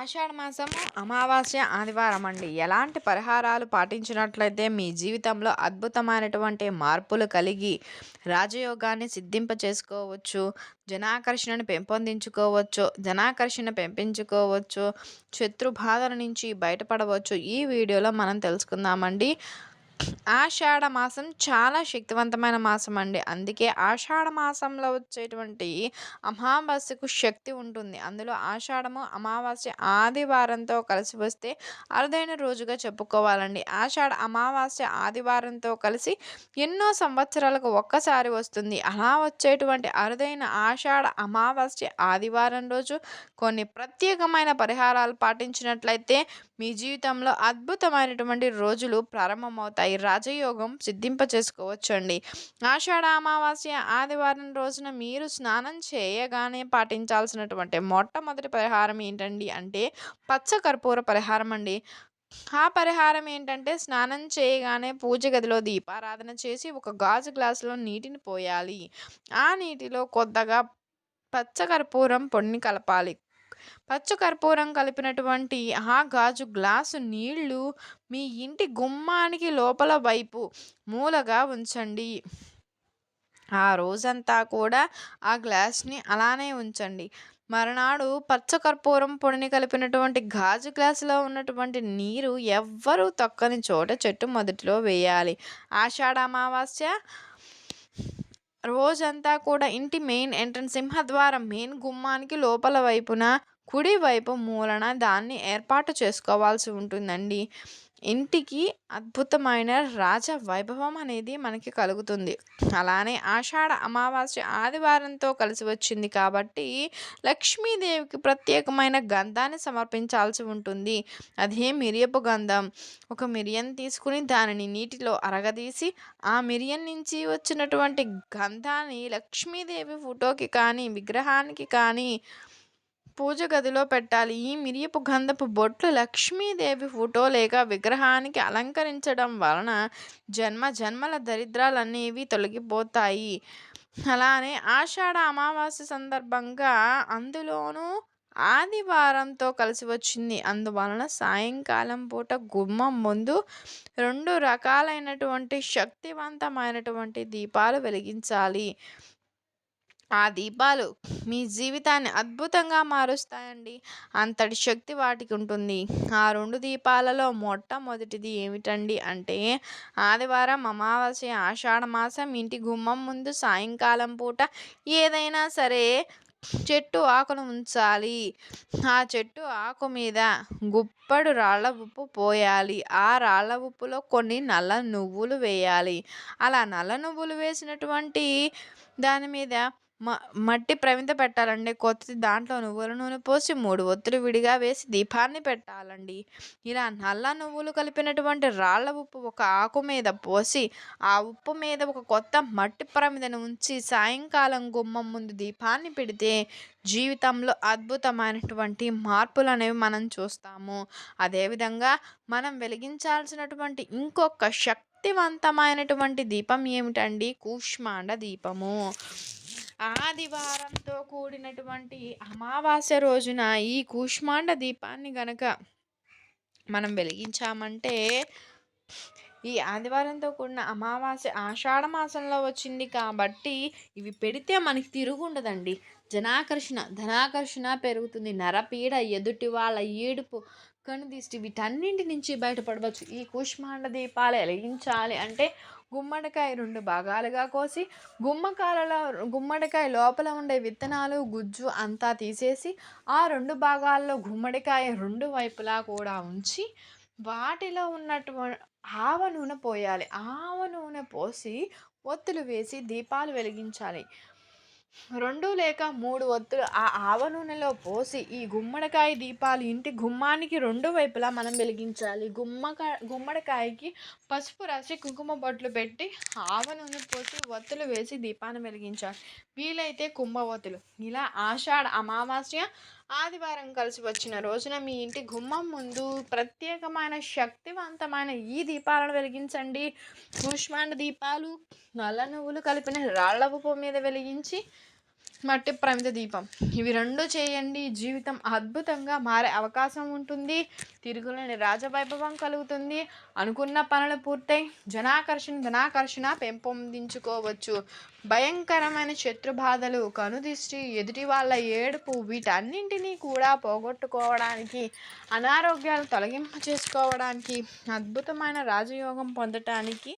ఆషాఢ మాసము అమావాస్య ఆదివారం అండి. ఎలాంటి పరిహారాలు పాటించినట్లయితే మీ జీవితంలో అద్భుతమైనటువంటి మార్పులు కలిగి రాజయోగాన్ని సిద్ధింప చేసుకోవచ్చు జనాకర్షణను పెంపొందించుకోవచ్చు జనాకర్షణ పెంపించుకోవచ్చు శత్రు బాధల నుంచి బయటపడవచ్చు. ఈ వీడియోలో మనం తెలుసుకుందామండి. ఆషాఢ మాసం చాలా శక్తివంతమైన మాసం అండి అందుకే ఆషాఢ మాసంలో వచ్చేటువంటి అమావాస్యకు శక్తి ఉంటుంది. అందులో ఆషాఢము అమావాస్య ఆదివారంతో కలిసి వస్తే అరుదైన రోజుగా చెప్పుకోవాలండి. ఆషాఢ అమావాస్య ఆదివారంతో కలిసి ఎన్నో సంవత్సరాలకు ఒక్కసారి వస్తుంది. అలా వచ్చేటువంటి అరుదైన ఆషాఢ అమావాస్య ఆదివారం రోజు కొన్ని ప్రత్యేకమైన పరిహారాలు పాటించినట్లయితే మీ జీవితంలో అద్భుతమైనటువంటి రోజులు ప్రారంభమవుతాయి. రాజయోగం సిద్ధింప చేసుకోవచ్చండి ఆషాఢ అమావాస్య ఆదివారం రోజున మీరు స్నానం చేయగానే పాటించాల్సినటువంటి మొట్టమొదటి పరిహారం ఏంటండి అంటే పచ్చ కర్పూర పరిహారం అండి. ఆ పరిహారం ఏంటంటే స్నానం చేయగానే పూజ గదిలో దీపారాధన చేసి ఒక గాజు గ్లాసులో నీటిని పోయాలి. ఆ నీటిలో కొద్దిగా పచ్చకర్పూరం పొడిని కలపాలి. పచ్చ కర్పూరం కలిపినటువంటి ఆ గాజు గ్లాసు నీళ్ళు మీ ఇంటి గుమ్మానికి లోపల వైపు మూలగా ఉంచండి. ఆ రోజంతా కూడా ఆ గ్లాస్ని అలానే ఉంచండి. మరునాడు పచ్చకర్పూరం పొడిని కలిపినటువంటి గాజు గ్లాసులో ఉన్నటువంటి నీరు ఎవ్వరూ తొక్కని చోట చెట్టు మొదటిలో వేయాలి. ఆషాఢ అమావాస్య రోజంతా కూడా ఇంటి మెయిన్ ఎంట్రన్స్ సింహద్వారం మెయిన్ గుమ్మానికి లోపల వైపున కుడివైపు మూలన దాన్ని ఏర్పాటు చేసుకోవాల్సి ఉంటుందండి. ఇంటికి అద్భుతమైన రాజ వైభవం అనేది మనకి కలుగుతుంది. అలానే ఆషాఢ అమావాస్య ఆదివారంతో కలిసి వచ్చింది కాబట్టి లక్ష్మీదేవికి ప్రత్యేకమైన గంధాన్ని సమర్పించాల్సి ఉంటుంది. అదే మిరియపు గంధం. ఒక మిరియం తీసుకుని దానిని నీటిలో అరగదీసి ఆ మిరియన్ నుంచి వచ్చినటువంటి గంధాన్ని లక్ష్మీదేవి ఫోటోకి కానీ విగ్రహానికి కానీ పూజ గదిలో పెట్టాలి. ఈ మిరియపు గంధపు బొట్లు లక్ష్మీదేవి ఫోటో లేక విగ్రహానికి అలంకరించడం వలన జన్మ జన్మల దరిద్రాలనేవి తొలగిపోతాయి. అలానే ఆషాఢ అమావాస్య సందర్భంగా అందులోనూ ఆదివారంతో కలిసి వచ్చింది. అందువలన సాయంకాలం పూట గుమ్మం ముందు రెండు రకాలైనటువంటి శక్తివంతమైనటువంటి దీపాలు వెలిగించాలి. ఆ దీపాలు మీ జీవితాన్ని అద్భుతంగా మారుస్తాయండి. అంతటి శక్తి వాటికి ఉంటుంది. ఆ రెండు దీపాలలో మొట్టమొదటిది ఏమిటండి అంటే ఆదివారం అమావాస్య ఆషాఢ మాసం ఇంటి గుమ్మం ముందు సాయంకాలం పూట ఏదైనా సరే చెట్టు ఆకును ఉంచాలి. ఆ చెట్టు ఆకు మీద గుప్పడు రాళ్ళ ఉప్పు పోయాలి. ఆ రాళ్ళ ఉప్పులో కొన్ని నల్ల నువ్వులు వేయాలి. అలా నల్ల నువ్వులు వేసినటువంటి దాని మీద మ మట్టి ప్రమిద పెట్టాలండి. కొత్తది దాంట్లో నువ్వుల నూనె పోసి మూడు ఒత్తులు విడిగా వేసి దీపాన్ని పెట్టాలండి. ఇలా నల్ల నువ్వులు కలిపినటువంటి రాళ్ళ ఉప్పు ఒక ఆకు మీద పోసి ఆ ఉప్పు మీద ఒక కొత్త మట్టి ప్రమిదను ఉంచి సాయంకాలం గుమ్మం ముందు దీపాన్ని పెడితే జీవితంలో అద్భుతమైనటువంటి మార్పులు అనేవి మనం చూస్తాము. అదేవిధంగా మనం వెలిగించాల్సినటువంటి ఇంకొక శక్తివంతమైనటువంటి దీపం ఏమిటండి? కూష్మాండ దీపము. ఆదివారంతో కూడినటువంటి అమావాస్య రోజున ఈ కూష్మాండ దీపాన్ని గనక మనం వెలిగించామంటే ఈ ఆదివారంతో కూడిన అమావాస్య ఆషాఢ మాసంలో వచ్చింది కాబట్టి ఇవి పెడితే మనకి తిరుగుండదండి జనాకర్షణ ధనాకర్షణ పెరుగుతుంది. నరపీడ ఎదుటి వాళ్ళ ఏడుపు కనుదిష్టి వీటన్నింటి నుంచి బయటపడవచ్చు. ఈ కూష్మాండ దీపాలు వెలిగించాలి అంటే గుమ్మడికాయ రెండు భాగాలుగా కోసి గుమ్మకాలలో గుమ్మడికాయ లోపల ఉండే విత్తనాలు గుజ్జు అంతా తీసేసి ఆ రెండు భాగాల్లో గుమ్మడికాయ రెండు వైపులా కూడా ఉంచి వాటిలో ఉన్నటువంటి ఆవ నూనె పోయాలి. ఆవ నూనె పోసి ఒత్తులు వేసి దీపాలు వెలిగించాలి. రెండు లేక మూడు ఒత్తులు ఆ ఆవ నూనెలో పోసి ఈ గుమ్మడికాయ దీపాలు ఇంటి గుమ్మానికి రెండు వైపులా మనం వెలిగించాలి. గుమ్మకాయ గుమ్మడికాయకి పసుపు రాసి కుంకుమ బొట్లు పెట్టి ఆవ నూనె పోసి ఒత్తులు వేసి దీపాన్ని వెలిగించాలి. వీలైతే కుంభవత్తులు ఇలా ఆషాఢ అమావాస్య ఆదివారం కలిసి వచ్చిన రోజున మీ ఇంటి గుమ్మం ముందు ప్రత్యేకమైన శక్తివంతమైన ఈ దీపాలను వెలిగించండి. కూష్మాండ దీపాలు నల్ల నువ్వులు కలిపిన రాళ్ళ ఉప్పు మీద వెలిగించి మట్టి ప్రమిత దీపం. ఇవి రెండు చేయండి. జీవితం అద్భుతంగా మారే అవకాశం ఉంటుంది. తిరుగులేని రాజవైభవం కలుగుతుంది. అనుకున్న పనులు పూర్తయి జనాకర్షణ ధనాకర్షణ పెంపొందించుకోవచ్చు. భయంకరమైన శత్రు బాధలు కనుదిష్టి ఎదుటి వాళ్ళ ఏడుపు వీటన్నింటినీ కూడా పోగొట్టుకోవడానికి అనారోగ్యాలు తొలగింపు చేసుకోవడానికి అద్భుతమైన రాజయోగం పొందటానికి